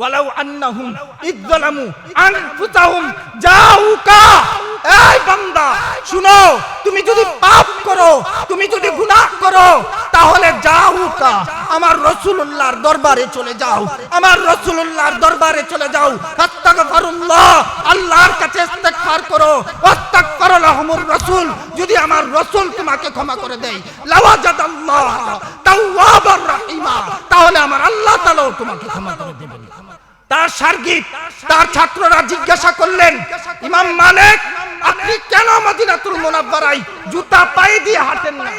ওয়ালাউ আন্নাহুম ইযলামু আনফুসাহুম। জাউকা এই বান্দা শুনো তুমি যদি পাপ করো তুমি যদি গুনাহ করো তাহলে জাউকা আমার রাসূলুল্লাহর দরবারে চলে যাও। আমার রাসূলুল্লাহর দরবারে চলে যাও। আস্তাগফিরুল্লাহ আল্লাহর কাছে ইস্তেগফার করো। লাহুমুর রাসূল। যদি আমার রাসূল তোমাকে ক্ষমা করে দেয়। লাওয়াজাদাল্লাহ তাওয়াবার রাহিমা। তাহলে আমার আল্লাহ তাআলাও তোমাকে ক্ষমা করে দেবেন। তার সার্গিক, তার ছাত্ররা জিজ্ঞাসা করলেন, ইমাম মালিক, আপনি কেন মদিনাতুল মুনাব্বারায় জুতা পায়ে দিয়ে হাঁটেন না?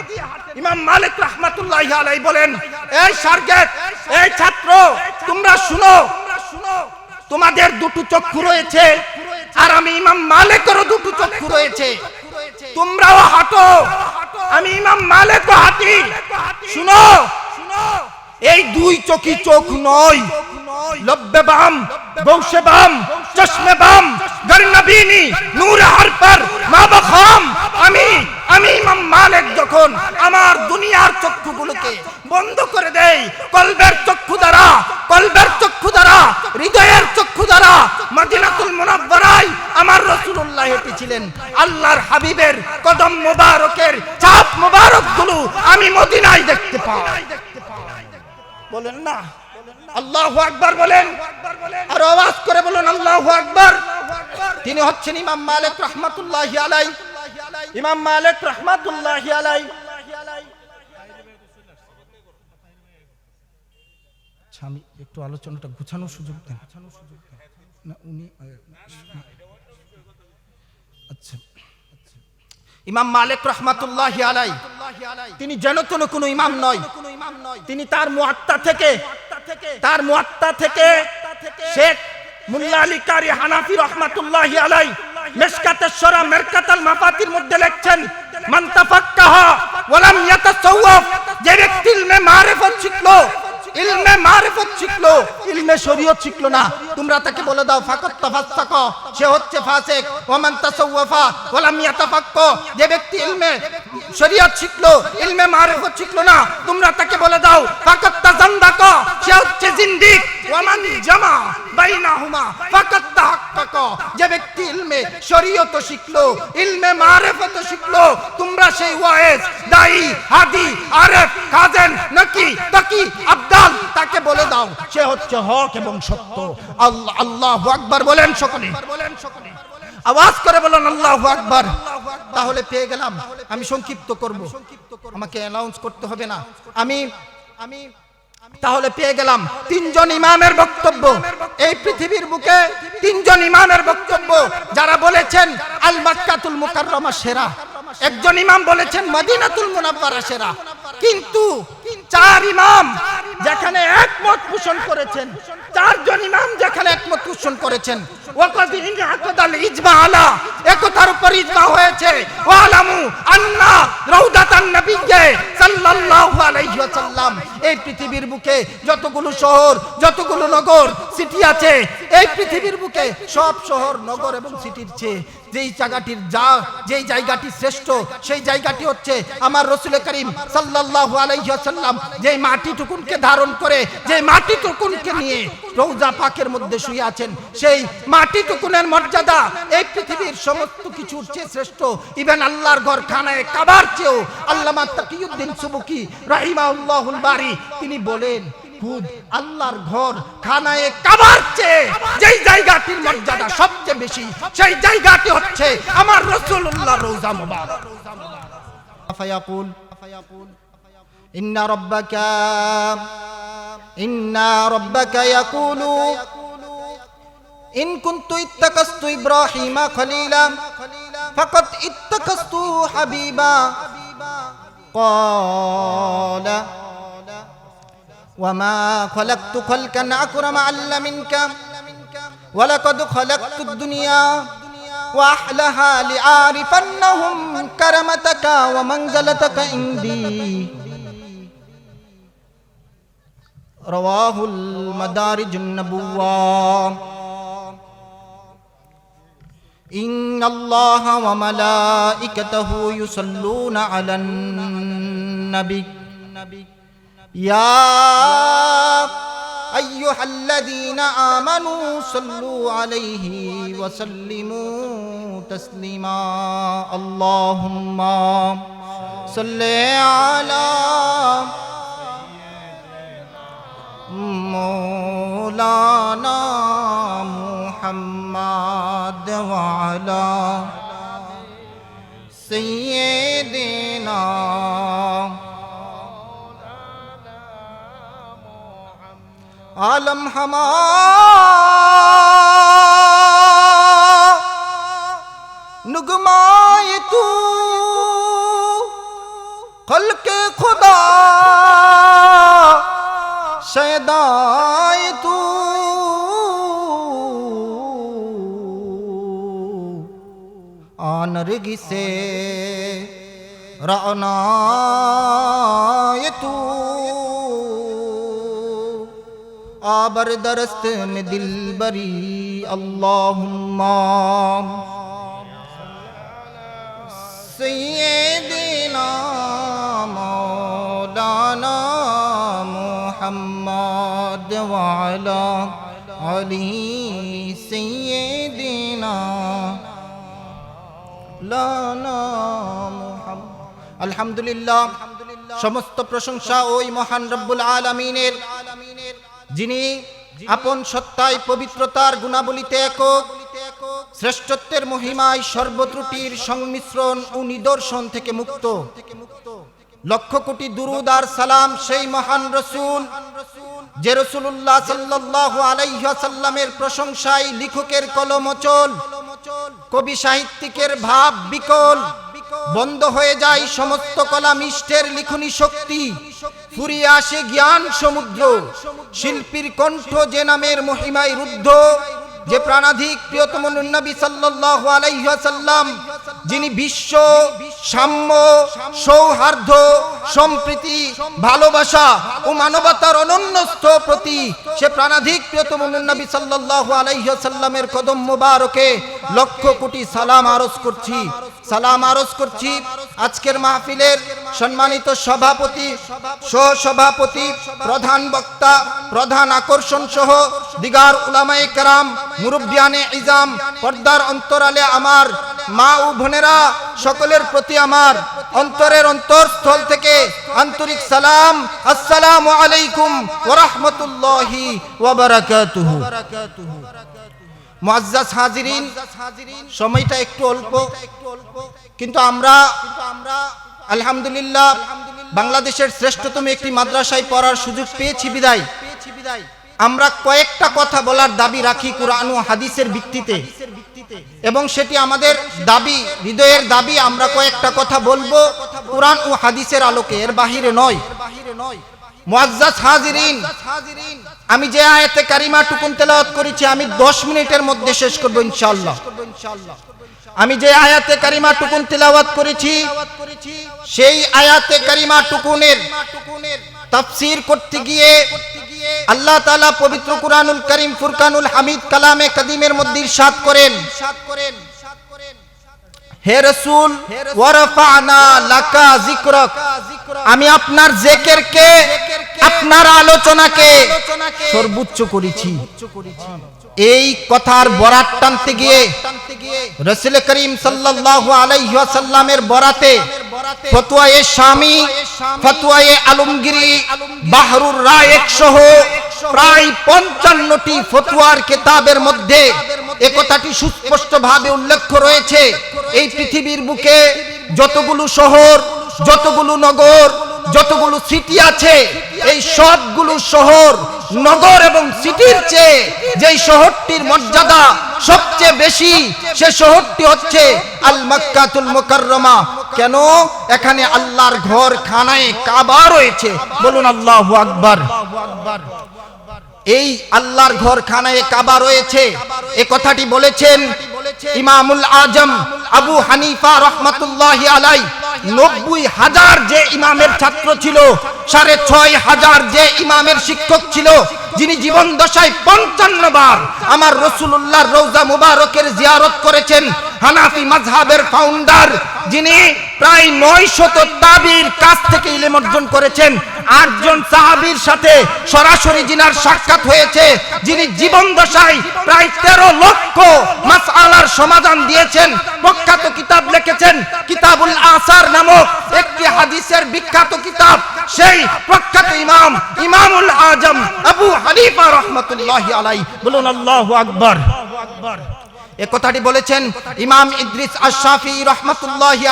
ইমাম মালিক রাহমাতুল্লাহি আলাইহি বলেন, এই সার্গেত এই ছাত্র, তোমরা শুনো, তোমাদের দুটো চক্ষু রয়েছে, আর আমি ইমাম মালিকেরও দুটো চক্ষু রয়েছে। তোমরাও হাঁটো, আমি ইমাম মালিকও হাঁটি। শুনো, এই দুই চোখই চোখ নয় লব্বে বাম বাম, চশমে বাম নূর মা বখাম আমি আমি ইমাম মালিক যখন আমার দুনিয়ার চক্ষুগুলোকে বন্ধ করে দেই, কলবের চক্ষু দ্বারা, কলবের চক্ষু দ্বারা, হৃদয়ের চক্ষু দ্বারা, মদিনাতুল আমার রাসূলুল্লাহ হেঁটেছিলেন আল্লাহর হাবিবের কদম মোবারকের চাপ মোবারকগুলো আমি মদিনায় দেখতে পাই। বলেন না আল্লাহ আকবার বলেন। আর আওয়াজ করে আকবার। তিনি হচ্ছেন ইমাম মালিক রহমাতুল্লাহ আলাই ইমাম মালিক রহমাতুল্লাহ আলাই স্বামী, একটু আলোচনাটা গুছানোর সুযোগ দেন। না, উনি আচ্ছা ইমাম মালিক রহমাতুল্লাহ আলাই তিনি যেন তেন কোনো ইমাম নয়। তিনি তার মুআত্তা থেকে তার মুআত্তা থেকে শেখ মুল্লা আলী কারি হানাফি রহমাতুল্লাহ আলাই মেশকাতের মেরকাতাল মাফাতির মধ্যে লিখছেন, মান তাফাক্কাহা ওয়ালাম ইয়াতাসাওয়াফ যে ব্যক্তি ইলমে মারিফত শিখলো। ইলমে মারিফত শিখলো, ইলমে শরীয়ত শিখলো না। তোমরা তাকে বলে দাও, ফাকাত তাফাসসাক সে হচ্ছে ফাসিক। ওয়া মান তাসাওয়াফা ওয়া লাম ইয়াতাফাক্ক। যে ব্যক্তি ইলমে শরীয়ত শিখলো, ইলমে মারিফত শিখলো না, তোমরা তাকে বলে দাও, ফাকাত তাজান্দাক, সে হচ্ছে জিন্দিক। ওয়া মান জামা বাইনাহুমা, ফাকাত তাহাক্কাক। যে ব্যক্তি ইলমে শরীয়ত শিখলো, ইলমে মারিফত শিখলো, তোমরা সেই ওয়াইজ দাই হাদি, আরেফ, কাজেন, নাকি তাকি বলে দাও, সে হচ্ছে হক এবং সত্য। আল্লাহ, আল্লাহু আকবার বলেন সকলে। আওয়াজ করে বলেন, আল্লাহু তাহলে পেয়ে গেলাম, আমি সংক্ষিপ্ত করব। আমাকে অ্যানাউন্স করতে হবে না। আমি আমি তাহলে পেয়ে গেলাম তিনজন ইমামের বক্তব্য। এই পৃথিবীর বুকে তিনজন ইমামের বক্তব্য। যারা বলেছেন আল মাক্কাতুল মুকাররমা সেরা। একজন ইমাম বলেছেন, মদিনাতুল মুনাব্বারা সেরা। কিন্তু চার ইমাম যেখানে একমত পোষণ করেছেন, চারজন ইমাম যেখানে একমত পোষণ করেছেন। এই পৃথিবীর বুকে যতগুলো শহর, যতগুলো নগর সিটি আছে, এই পৃথিবীর বুকে সব শহর, নগর এবং সিটির চেয়ে যেই জায়গাটির যা, যেই জায়গাটি শ্রেষ্ঠ, সেই জায়গাটি হচ্ছে আমার রসুল করিম সাল্লাল্লাহু আলাইহি ওয়াসাল্লাম যেই মাটিটুকুনকে ধারণ করে যে মাটিটুকুনকে নিয়ে রৌজা পাকের মধ্যে শুয়ে আছেন, সেই মাটিটুকুনের মর্যাদা এই পৃথিবীর সমস্ত কিছুর চেয়ে শ্রেষ্ঠ। ইভেন আল্লাহর ঘর খানায় কাবার চেয়েও আল্লামা তাকিউদ্দিন সুবুকি রাহিমাহুল্লাহুল বারি তিনি বলেন, খুদ, আল্লাহর ঘর খানায় কাবার চেয়ে যেই জায়গাটির মর্যাদা সবচেয়ে বেশি সেই জায়গাটি হচ্ছে আমার রাসূলুল্লাহ রওজা মুবারক ফায়াকুল إن ربك إن ربك يقول إن كنت اتخذت إبراهيم خليلا فقد اتخذت حبيبا قال وما خلقت خلقا أكرم أعل منك ولقد خلقت الدنيا وأحلها لأعرفنهم كرمتك ومنزلتك عندي. رواه المدارج النبوة. إن الله وملائكته يصلون على النبي. يا أيها الذين آمنوا صلوا عليه وسلموا تسليما. اللهم صل على مولانا محمد وعلى سيدنا আলম হামা। নুগমায় তু। খলকে খুদা। সদায় তু। আনর গিসে রানা بر درست میں دل بری اللہم سیدنا مولانا محمد وعلا علی سیدنا لانا محمد الحمدللہ সমস্ত প্রশংসা ওই মহান রব্বুল আলমিনের যিনি আপন সত্তায় পবিত্রতার গুণাবলীতে একক, শ্রেষ্ঠত্বের মহিমায় সর্বত্রুটির সংমিশ্রণ ও নিদর্শন থেকে মুক্ত। লক্ষ কোটি দুরুদ আর সালাম সেই মহান রসুল, যে রসুল্লাহ সাল্লাল্লাহু আলাইহি সাল্লামের প্রশংসায় লেখকের কলমচল কবি সাহিত্যিকের ভাব বিকল। বন্ধ হয়ে যায় সমস্ত কলামিষ্টের লিখনি শক্তি। ফুরিয়ে আসে জ্ঞান সমুদ্র। শিল্পীর কণ্ঠ যে নামের মহিমায় রুদ্ধ। যে প্রাণাধিক প্রিয়তম নবী সাল্লাল্লাহু আলাইহি ওয়াসাল্লাম, যিনি বিশ্ব সাম্য, সৌহার্দ্য, সম্প্রীতি, ভালোবাসা ও মানবতার অনন্যস্থ প্রতি সে প্রাণাধিক প্রিয়তম নবী সাল্লাল্লাহু আলাইহি ওয়াসাল্লামের কদম মোবারকে লক্ষ কোটি সালাম আরজ করছি। সালাম আরজ করছি আজকের মাহফিলের সম্মানিত সভাপতি, সহসভাপতি, প্রধান বক্তা, প্রধান আকর্ষণ সহ দিগার উলামায়ে কেরাম, মুরব্বিয়ানে ইজাম, পর্দার অন্তরালে আমার মা ও বোনেরা সকলের প্রতি আমার অন্তরের অন্তরস্থল থেকে আন্তরিক সালাম, আসসালামু আলাইকুম ওয়া রাহমাতুল্লাহি ওয়া বারাকাতুহু। মুআজ্জাজ হাজিরিন, সময়টা একটু অল্প, কিন্তু আমরা, আলহামদুলিল্লাহ, বাংলাদেশের শ্রেষ্ঠতম একটি মাদ্রাসায় পড়ার সুযোগ পেয়েছি বিদায়। আমরা কয়েকটা কথা বলার দাবি রাখি কোরআন ও হাদিসের ভিত্তিতে। এবং সেটি আমাদের দাবি, হৃদয়ের দাবি, আমরা কয়েকটা কথা বলব কোরআন ও হাদিসের আলোকে, এর বাহিরে নয়। আমি যে আয়াতে কারিমা টুকুন তেলাওয়াত করেছি, আমি 10 মিনিটের মধ্যে শেষ করব ইনশাআল্লাহ। আমি যে আয়াতে কারিমা টুকুন তেলাওয়াত করেছি, সেই আয়াতে কারিমা টুকুনের তাফসীর করতে গিয়ে আল্লাহ তাআলা পবিত্র কুরআনুল করিম ফুরকানুল হামিদ কালামে কদিমের মধ্যে ইরশাদ করেন। হে রসুল ওয়ারফানা লাকা যিকরাক। আমি আপনার জেকেরকে আপনার আলোচনাকে সর্বোচ্চ করেছি। এই কথার বরাত টানতে গিয়ে রসুল করিম সাল্লাল্লাহু আলাইহি ওয়াসাল্লামের বরাতে ফতোয়ায়ে স্বামী ফতোয়ায়ে আলমগিরি বাহরুর রায়েক সহ প্রায় পঞ্চান্নটি ফতুয়ার কেতাবের মধ্যে একথাটি সুস্পষ্ট ভাবে উল্লেখ রয়েছে। এই পৃথিবীর বুকে যতগুলো শহর যতগুলো নগর যতগুলো সিটি আছে এই সবগুলো শহর নগর এবং সিটির চেয়ে যেই শহরটির মর্যাদা সবচেয়ে বেশি সে শহরটি হচ্ছে আল মক্কাতুল মুকাররমা। কেন? এখানে আল্লাহর ঘর খানায় কাবা রয়েছে। বলুন আল্লাহু আকবার। এই আল্লাহর ঘর খানায় কাবা রয়েছে। এ কথাটি বলেছেন ইমামুল আজম আবু হানিফা রহমতুল্লাহ আলাই নব্বই হাজার যে ইমামের ছাত্র ছিল, সাড়ে ছয় হাজার যে ইমামের শিক্ষক ছিল যিনি জীবন দশায় পঞ্চান্ন বার আমার রসুল্লাহর রৌজা মুবারকের জিয়ারত করেছেন, হানাফি মাজহাবের ফাউন্ডার যিনি প্রায় নয় শত তাবির কাছ থেকে ইলেম অর্জন করেছেন, আটজন সাহাবীর সাথে সরাসরি জিনার সাক্ষাৎ হয়েছে, যিনি জীবন দশায় প্রায় তেরো লক্ষ মাসআলার সমাধান দিয়েছেন, প্রখ্যাত কিতাব লিখেছেন, কিতাবুল আসার নামক একটি হাদিসের বিখ্যাত কিতাব, সেই প্রখ্যাত ইমাম, ইমামুল আজম আবু হানিফা আলাই বলুন এ কথাটি বলেছেন ইমাম ইদ্রিস আশাফি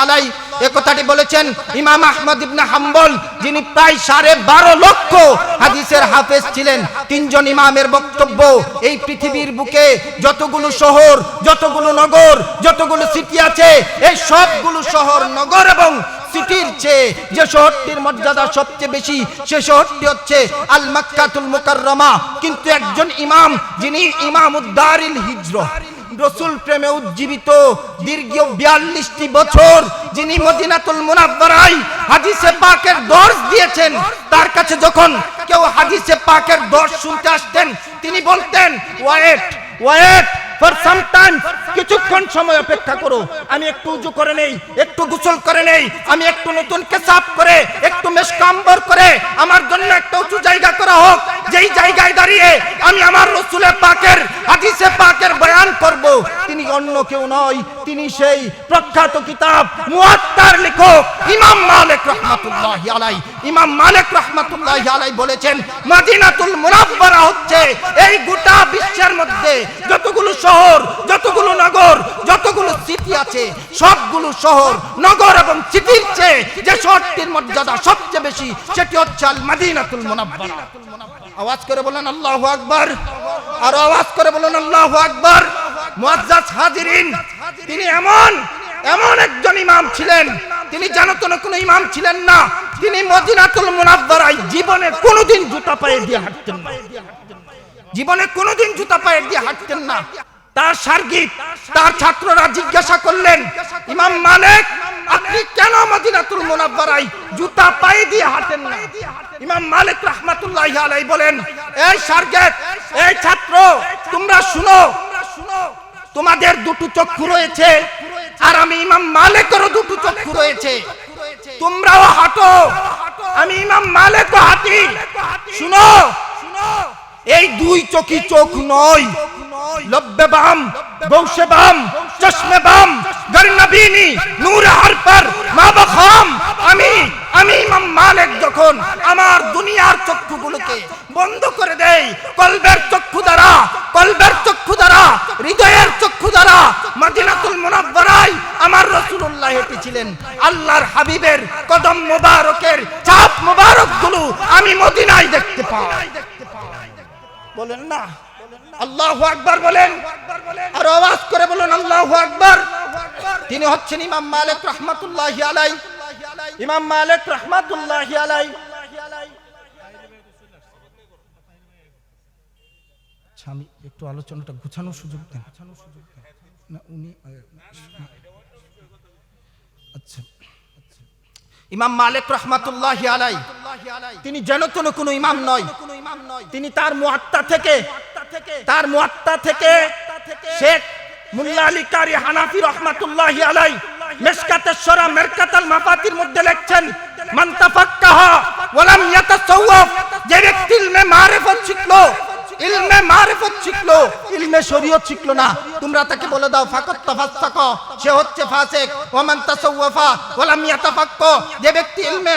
আলাই এ কথাটি বলেছেন ইমাম আহমদ ইবনে হাম্বল, যিনি প্রায় সাড়ে বারো লক্ষ হাদিসের হাফেজ ছিলেন। তিনজন ইমামের বক্তব্য, এই পৃথিবীর বুকে যতগুলো শহর, যতগুলো নগর, যতগুলো সিটি আছে, এই সবগুলো শহর, নগর এবং সিটির চেয়ে যে শহরটির মর্যাদা সবচেয়ে বেশি, সে শহরটি হচ্ছে আল মাক্কাতুল মুকাররমা। কিন্তু একজন ইমাম, যিনি ইমাম উদ্দারিল হিজরত রসুল প্রেমে উজ্জীবিত দীর্ঘ বিয়াল্লিশটি বছর যিনি মদিনাতুল মুনাব্বারাই হাদিসে পাকের দর্শ দিয়েছেন, তার কাছে যখন কেউ হাদিসে পাকের দর্শ শুনতে আসতেন, তিনি বলতেন wait wait for some time কিছুক্ষণ সময় অপেক্ষা করো। আমি একটু উজু করে নেই, একটু গোসল করে নেই, আমি একটু নতুন কেসাব করে, একটু মেশকাম্বর করে, আমার জন্য একটা উঁচু জায়গা করা হোক। যেই জায়গায় দাঁড়িয়ে আমি আমার রসুলের পাকের, হাদিসে পাকের বয়ান করব, তিনি অন্য কেউ নয় তিনি সেই প্রখ্যাত কিতাব মুয়াত্তার লেখক ইমাম মালিক রহমাতুল্লাহ আলাই ইমাম মালিক রহমাতুল্লাহ আলাই বলেছেন, মদিনাতুল মুনাব্বারা হচ্ছে এই গোটা বিশ্বের মধ্যে যতগুলো শহর, যতগুলো নগর, যতগুলো সিটি আছে, সবগুলো শহর, নগর এবং সিটির চেয়ে যে শহরটির মর্যাদা সবচেয়ে বেশি, সেটি হচ্ছে আল মদিনাতুল মুনাব্বারা। আওয়াজ করে বলেন, আল্লাহ আকবর। আর আওয়াজ করে বলেন, আল্লাহ আকবর। মুআজ্জাজ হাজিরিন, তিনি এমন এমন একজন ইমাম ছিলেন। তিনি জানত না কোনো ইমাম ছিলেন না। তিনি মদিনাতুল মুনাব্বারায় জীবনে কোনোদিন জুতা পায়ে দিয়ে হাঁটতেন না। জীবনে কোনোদিন জুতা পায়ে দিয়ে হাঁটতেন না। তার সার্গিক তার ছাত্ররা জিজ্ঞাসা করলেন ইমাম মালিক আপনি কেন মদিনাতুল মুনাব্বারায় জুতা পায়ে দিয়ে হাঁটেন না? ইমাম মালিক রাহমাতুল্লাহি আলাইহি বলেন এই সার্গেট এই ছাত্র তোমরা শুনো তোমাদের দুটো চক্ষু রয়েছে আর আমি ইমাম মালিকেরও দুটো চক্ষু রয়েছে। তোমরাও হাঁটো আমি ইমাম মালিকও হাঁটি। শুনো এই দুই চোখি চোখ নয়। লব্বে বাম বৌসে বাম চশমে বাম গরনবিনী নূর হারপার মা বখাম আমি আমি ইমাম মালিক যখন আমার দুনিয়ার চক্ষুগুলোকে বন্ধ করে দেই কলবের চক্ষু দ্বারা কলবের চক্ষু দ্বারা হৃদয়ের চক্ষু দ্বারা মদিনাতুল মুনাব্বারায় আমার রাসূলুল্লাহ হেঁটেছিলেন আল্লাহর হাবিবের কদম মোবারকের চাপ মোবারকগুলো আমি মদিনায় দেখতে পাই। বলেন না। আল্লাহু আকবার বলেন। আর আওয়াজ করে বলেন আল্লাহু আকবার। তিনি হচ্ছেন ইমাম মালিক রহমাতুল্লাহি আলাই। ইমাম মালিক রহমাতুল্লাহি আলাই। একটু আলোচনাটা গুছানোর সুযোগ দেন। না উনি আচ্ছা। ইমাম মালিক রহমাতুল্লাহ আলাই। তিনি যেন কোনো ইমাম নয়। তিনি তার মুআত্তা থেকে তার মুআত্তা থেকে শেখ মুল্লা আলী কারি হানাফি রহমাতুল্লাহি আলাই মেশকাতের সরা মেরকাতাল মাফাতির মধ্যে লিখছেন মান তাফাক্কাহা ওয়ালাম ইয়াতাসাওয়াফ যে ব্যক্তি ইলমে মারিফত শিখলো ইলমে মারিফত শিখলো। ইলমে শরীয়ত শিখলো না। তোমরা তাকে বলে দাও, ফাকাত তাফাসসাক সে হচ্ছে ফাসিক। ওয়া মান তাসাওয়াফা ওয়া লাম ইয়াতাফাক্ক। যে ব্যক্তি ইলমে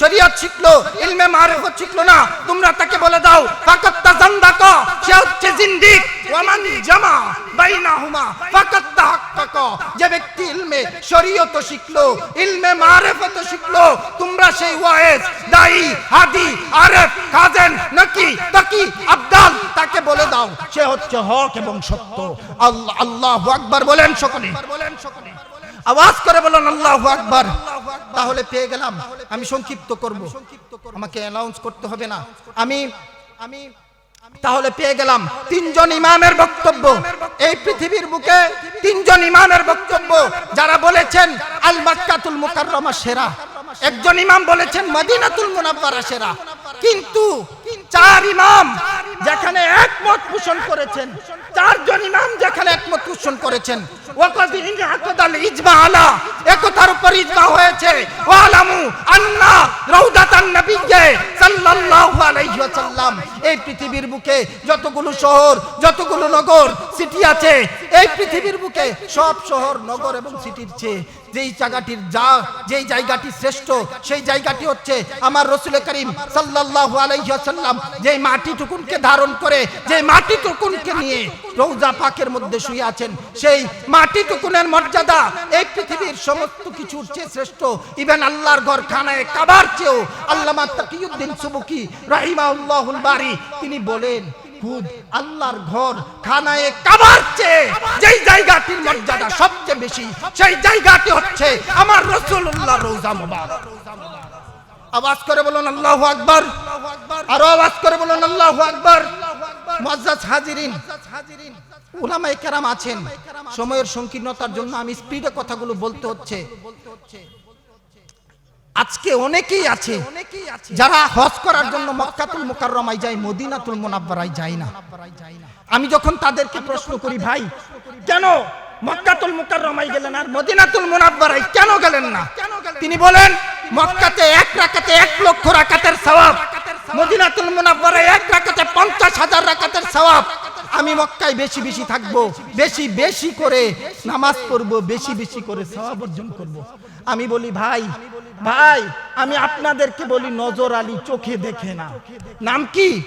শরীয়ত শিখলো, ইলমে মারিফত শিখলো না, তোমরা তাকে বলে দাও, ফাকাত তাজান্দাক। সে হচ্ছে জিন্দিক। ওয়া মান জামা বাইনাহুমা, ফাকাত তাহাক্কাক। যে ব্যক্তি ইলমে শরীয়ত শিখলো, ইলমে মারিফত শিখলো। তোমরা সেই ওয়াইজ দাই হাদি, আরেফ কাজেন নাকি, তাকি, আব্দাল, তাকে বলে দাও, সে হচ্ছে হক এবং সত্য। আল্লাহ, আল্লাহু আকবার বলেন সকলে। আওয়াজ করে বলেন, আল্লাহু আকবার। তাহলে পেয়ে গেলাম। আমি সংক্ষিপ্ত করব। আমাকে অ্যানাউন্স করতে হবে না। আমি আমি তাহলে পেয়ে গেলাম তিনজন ইমামের বক্তব্য। এই পৃথিবীর বুকে তিনজন ইমামের বক্তব্য। যারা বলেছেন আল মাক্কাতুল মুকাররমা সেরা, একজন ইমাম বলেছেন মদিনাতুল মুনাব্বারা সেরা। কিন্তু চার ইমাম যেখানে একমত পোষণ করেছেন, চারজন ইমাম যেখানে একমত পোষণ করেছেন। এই পৃথিবীর বুকে সব শহর, নগর এবং যেই জায়গাটির যা, যেই জায়গাটি শ্রেষ্ঠ, সেই জায়গাটি হচ্ছে আমার রসুল করিম সাল্লাল্লাহু আলাইহি ওয়াসাল্লাম। যেই মাটিটুকুনকে ধারণ করে যেই মাটিটুকুনকে নিয়ে রৌজা পাকের মধ্যে শুয়ে আছেন, সেই মাটিটুকুনের মর্যাদা এই পৃথিবীর সমস্ত কিছুর চেয়ে শ্রেষ্ঠ। ইভেন আল্লাহর ঘর খানায় কাবার চেয়েও আল্লামা তাকিউদ্দিন সুবুকি রাহিমাহুল্লাহুল বারি তিনি বলেন আল্লাহর ঘর খানায় কাবার চেয়ে যেই জায়গাটির মর্যাদা সবচেয়ে বেশি, সেই জায়গাটি হচ্ছে আমার রসুল্লাহ রোজা মুবারক। আওয়াজ করে বলুন, আল্লাহু আকবার। আরও আওয়াজ করে বলুন, আল্লাহ আকবার। মুআজ্জাজ হাজিরিন, উলামায়ে কেরাম আছেন। সময়ের সংকীর্ণতার জন্য আমি স্পিডে কথাগুলো বলতে হচ্ছে। আজকে অনেকেই আছে যারা হজ করার জন্য মক্কাতুল মুকাররমায় যায়, মদিনাতুল মুনাব্বারায় যায় না। আমি যখন তাদেরকে প্রশ্ন করি, ভাই, কেন মক্কাতুল মুকাররমায় গেলেন আর মদিনাতুল মুনাব্বারায় কেন গেলেন না? তিনি বলেন মক্কাতে এক রাকাতে এক লক্ষ রাকাতের সওয়াব মদিনাতুল মুনাফারে এক রাকাতে পঞ্চাশ হাজার রাকাতের সওয়াব আমি মক্কায় বেশি বেশি থাকব, বেশি বেশি করে নামাজ পড়ব, বেশি বেশি করে সওয়াব অর্জন করব। আমি বলি, ভাই ভাই, আমি আপনাদেরকে বলি, নজর আলী চোখে দেখে না। নাম কি?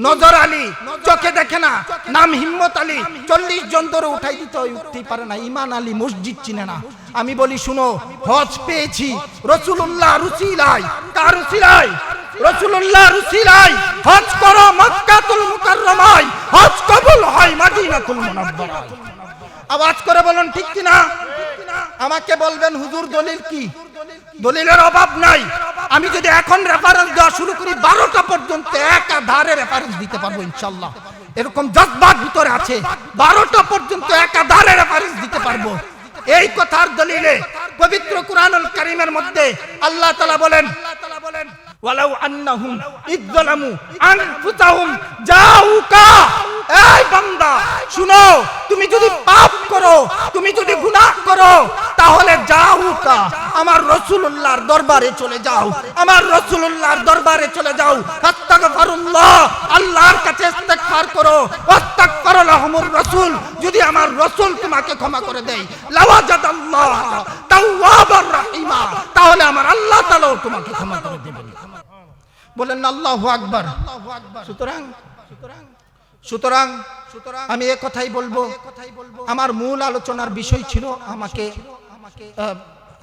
নজর আলী চোখে দেখে না। নাম হিম্মত আলী। চল্লিশ জন ধরে উঠাই দিতে উঠতেই পারে না। ইমান আলী মসজিদ চিনে না। আমি বলি, শুনো, হজ পেয়েছি। রসুল্লাহ রুসিলাই। কার রুসিলাই? রসুল্লাহ রুসিলাই। হজ করো মক্কাতুল মুকাররমায়। হজ কবুল হয় মাদিনাতুল মুনাব্বারায়। আওয়াজ করে বলুন, ঠিক কিনা? আমাকে বলবেন, হুজুর দলিল কি? দলিলের অভাব নাই। আমি যদি এখন রেফারেন্স দেওয়া শুরু করি, বারোটা পর্যন্ত একাধারে রেফারেন্স দিতে পারব, ইনশাল্লাহ। এরকম জজবাত ভিতরে আছে, বারোটা পর্যন্ত একাধারে রেফারেন্স দিতে পারব। এই কথার দলিলে পবিত্র কুরআনুল কারীমের মধ্যে আল্লাহ তাআলা বলেন ওয়ালাউ আন্নাহুম ইযলামু আনফুসাহুম। জাউকা এই বান্দা শুনো তুমি যদি পাপ করো তুমি যদি গুনাহ করো তাহলে যাউকা আমার রাসূলুল্লাহর দরবারে চলে যাও। আমার রাসূলুল্লাহর দরবারে চলে যাও। আস্তাগফিরুল্লাহ আল্লাহর কাছে ইস্তেগফার করো। ওয়াস্তাগফির লাহুমুর রাসূল যদি আমার রাসূল তোমাকে ক্ষমা করে দেয়। লাওয়াজাদাল্লাহ তাওয়াবার রাহিমা তাহলে আমার আল্লাহ তাআলাও তোমাকে ক্ষমা করে দেবেন বলেন, আল্লাহ আকবর। সুতরাং সুতরাং আমি এ কথাই বলব, আমার মূল আলোচনার বিষয় ছিল আমাকে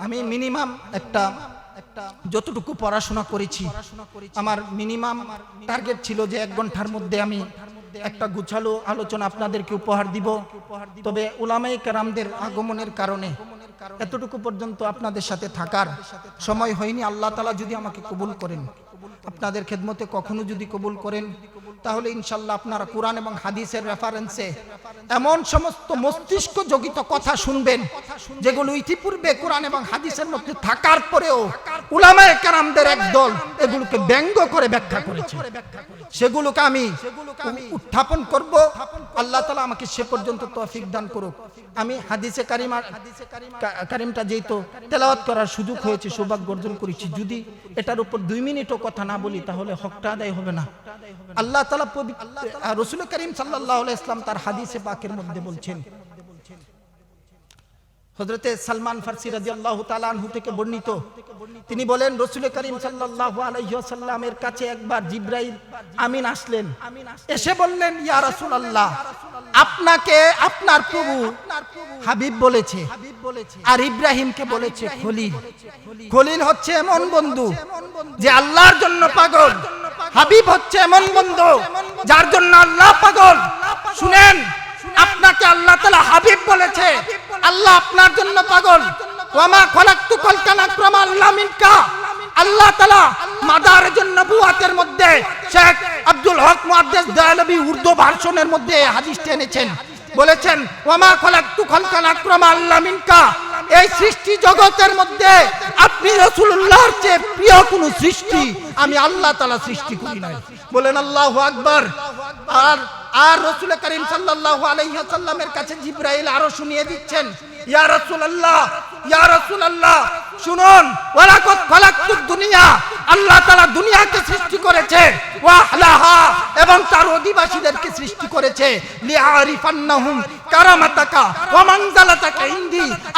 আমি মিনিমাম একটা একটা, যতটুকু পড়াশোনা করেছি, আমার মিনিমাম টার্গেট ছিল যে এক ঘণ্টার মধ্যে আমি একটা গুছালো আলোচনা আপনাদেরকে উপহার দিব। তবে উলামাই কারামদের আগমনের কারণে এতটুকু পর্যন্ত আপনাদের সাথে থাকার সময় হয়নি। আল্লাহ তালা যদি আমাকে কবুল করেন, আপনাদের খেদমতে কখনো যদি কবুল করেন তাহলে ইনশাল্লাহ আপনারা কোরআন এবং হাদিসের রেফারেন্সে এমন সমস্ত মস্তিষ্ক জগিত কথা শুনবেন, যেগুলো ইতিপূর্বে কোরআন এবং হাদিসের মধ্যে থাকার পরেও উলামায়ে কেরামদের এক দল এগুলোকে ব্যঙ্গ করে ব্যাখ্যা করেছে। সেগুলোকে আমি উত্থাপন করব। আল্লাহ তালা আমাকে সে পর্যন্ত তৌফিক দান করুক। আমি হাদিসে কারিমা কারিমটা যেহেতু তেলাওয়াত করার সুযোগ হয়েছে, সৌভাগ্য অর্জন করেছি, যদি এটার উপর দুই মিনিটও কথা না বলি, তাহলে হকটা আদায় হবে না। আল্লাহ তালা রসুল করিম সাল্লাহ ইসলাম তার হাদিসে পাকের মধ্যে বলছেন হজরতে সালমান ফার্সি রাজি আল্লাহ তালানহু থেকে বর্ণিত। তিনি বলেন রসুল করিম সাল্লাহ আলাইসাল্লামের কাছে একবার জিব্রাইল আমিন আসলেন। এসে বললেন, ইয়া রাসুল আল্লাহ আপনাকে, আপনার প্রভু হাবিব বলেছে আর ইব্রাহিমকে বলেছে খলিল। খলিল হচ্ছে এমন বন্ধু যে আল্লাহর জন্য পাগল, হাবিব হচ্ছে এমন বন্ধু যার জন্য আল্লাহ পাগল। শুনেন আপনাকে আল্লাহ তালা হাবিব বলেছে। আল্লাহ আপনার জন্য পাগল। কলকানা ক্রমা আল্লাহ তালা মাদার জন্য বুয়াতের মধ্যে শেখ আব্দুল হক উর্দু ভার্সনের মধ্যে হাদিস এনেছেন। বলেছেন, ওয়ামা খলাকতু খলকানা ক্রমা আল্লাহ মিনকা। এই সৃষ্টি জগতের মধ্যে আপনি রসুল্লাহর প্রিয় কোন সৃষ্টি আমি আল্লাহ তালা সৃষ্টি করি নাই। বলেন আল্লাহ আকবার। আর আর রসুল করিম সাল্লাহ কাছে জিব্রাইল আরও শুনিয়ে দিচ্ছেন, ইয়া রাসূলুল্লাহ ইয়া রাসূলুল্লাহ, শুনুন, ওয়ালাকাদ খালাকতুদ দুনিয়া, আল্লাহ তাআলা দুনিয়াকে সৃষ্টি করেছে ওয়া আহলাহা এবং তার অধিবাসীদেরকে সৃষ্টি করেছে, লিআরিফান্নাহুম কারামাতাকা, ওয়া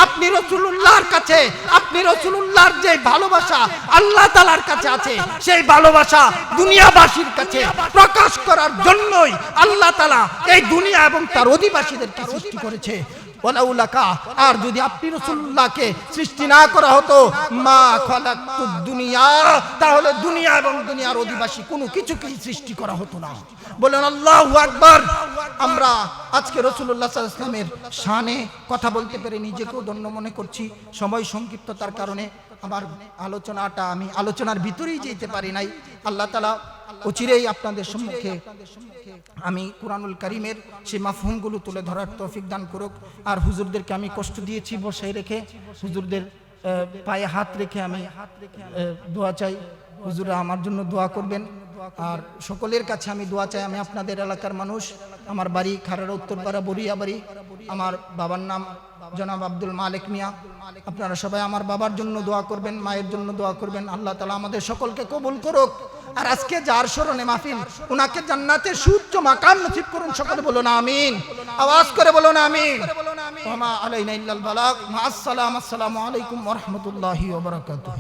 আপনি রসুল্লাহর কাছে, আপনি রসুল্লাহর যে ভালোবাসা আল্লাহ তালার কাছে আছে, সেই ভালোবাসা দুনিয়াবাসীর কাছে প্রকাশ করার জন্যই আল্লাহ তালা এই দুনিয়া এবং তার অধিবাসীদেরকে সৃষ্টি করেছে। আর যদি আপনি রসুল্লাহকে সৃষ্টি না করা হতো দুনিয়া, তাহলে দুনিয়া এবং দুনিয়ার অধিবাসী কোনো সৃষ্টি করা হতো না। বলেন আল্লাহু আমরা আজকে রসুল্লাহ ইসলামের শানে কথা বলতে পেরে নিজেকেও ধন্য মনে করছি। সময় সংক্ষিপ্ততার কারণে আমার আলোচনাটা, আমি আলোচনার ভিতরেই যেতে পারি নাই। আল্লাহ তালা অচিরেই আপনাদের সম্মুখে আমি কোরআনুল করিমের সেই মাফহুমগুলো তুলে ধরার তৌফিক দান করুক। আর হুজুরদেরকে আমি কষ্ট দিয়েছি বসাই রেখে। হুজুরদের পায়ে হাত রেখে আমি দোয়া চাই। হুজুরা আমার জন্য দোয়া করবেন। আর সকলের কাছে আমি দোয়া চাই। আমি আপনাদের এলাকার মানুষ। আমার বাড়ি খারার উত্তরপাড়া বরিয়া বাড়ি আমার বাবার নাম জনাব আব্দুল মালিক মিয়া। আপনারা সবাই আমার বাবার জন্য দোয়া করবেন মায়ের জন্য দোয়া করবেন। আল্লাহ তালা আমাদের সকলকে কবুল করুক। আর আজকে যার স্মরণে মাহফিল ওনাকে জান্নাতের সুউচ্চ মাকাম নসিব করুন, সকলে বলুন আমিন। আওয়াজ করে বলুন আমিন। ওমা আলাইনা ইল্লাল বালাগ। মা আসসালাম, আসসালামু আলাইকুম ওয়া রাহমাতুল্লাহি ওয়া বারাকাতুহু।